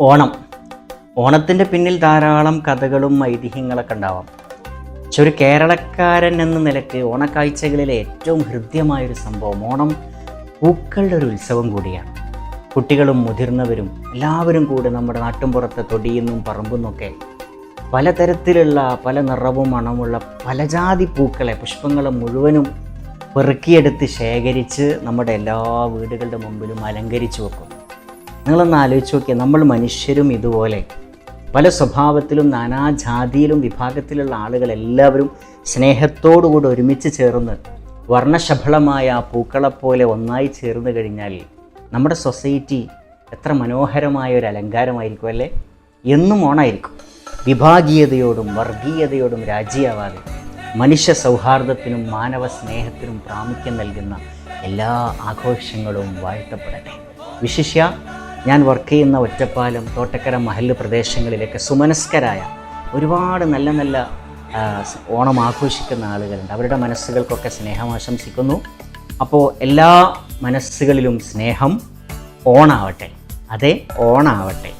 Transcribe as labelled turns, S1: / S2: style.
S1: ഓണം. ഓണത്തിന്റെ പിന്നിൽ ധാരാളം കഥകളും ഐതിഹ്യങ്ങളൊക്കെ ഉണ്ടാവാം. പക്ഷെ ഒരു കേരളക്കാരൻ എന്ന നിലയ്ക്ക് ഓണക്കാഴ്ചകളിലെ ഏറ്റവും ഹൃദ്യമായൊരു സംഭവം ഓണം പൂക്കളുടെ ഒരു ഉത്സവം കൂടിയാണ്. കുട്ടികളും മുതിർന്നവരും എല്ലാവരും കൂടി നമ്മുടെ നാട്ടിൻപുറത്തെ തൊടിയുന്നും പറമ്പുന്നൊക്കെ പലതരത്തിലുള്ള പല നിറവും മണമുള്ള പലജാതി പൂക്കളെ പുഷ്പങ്ങളെ മുഴുവനും പെറുക്കിയെടുത്ത് ശേഖരിച്ച് നമ്മുടെ എല്ലാ വീടുകളുടെ മുമ്പിലും അലങ്കരിച്ചു വെക്കും. നിങ്ങളൊന്ന് ആലോചിച്ച് നോക്കിയാൽ നമ്മൾ മനുഷ്യരും ഇതുപോലെ പല സ്വഭാവത്തിലും നാനാജാതിയിലും വിഭാഗത്തിലുള്ള ആളുകൾ എല്ലാവരും സ്നേഹത്തോടുകൂടി ഒരുമിച്ച് ചേർന്ന് വർണശബളമായ ആ പൂക്കളെപ്പോലെ ഒന്നായി ചേർന്ന് കഴിഞ്ഞാൽ നമ്മുടെ സൊസൈറ്റി എത്ര മനോഹരമായ ഒരു അലങ്കാരമായിരിക്കും അല്ലേ? എന്നും ഓണായിരിക്കും. വിഭാഗീയതയോടും വർഗീയതയോടും രാജിയാവാതെ മനുഷ്യ സൗഹാർദ്ദത്തിനും മാനവ സ്നേഹത്തിനും പ്രാമുഖ്യം നൽകുന്ന എല്ലാ ആഘോഷങ്ങളും വാഴ്ത്തപ്പെടട്ടെ. വിശിഷ്യ ഞാൻ വർക്ക് ചെയ്യുന്ന ഒറ്റപ്പാലം തോട്ടക്കര മഹല്ല് പ്രദേശങ്ങളിലൊക്കെ സുമനസ്കരായ ഒരുപാട് നല്ല നല്ല ഓണം ആഘോഷിക്കുന്ന ആളുകളുണ്ട്. അവരുടെ മനസ്സുകൾക്കൊക്കെ സ്നേഹം ആശംസിക്കുന്നു. അപ്പോൾ എല്ലാ മനസ്സുകളിലും സ്നേഹം ഓണാവട്ടെ. അതെ ഓണാവട്ടെ.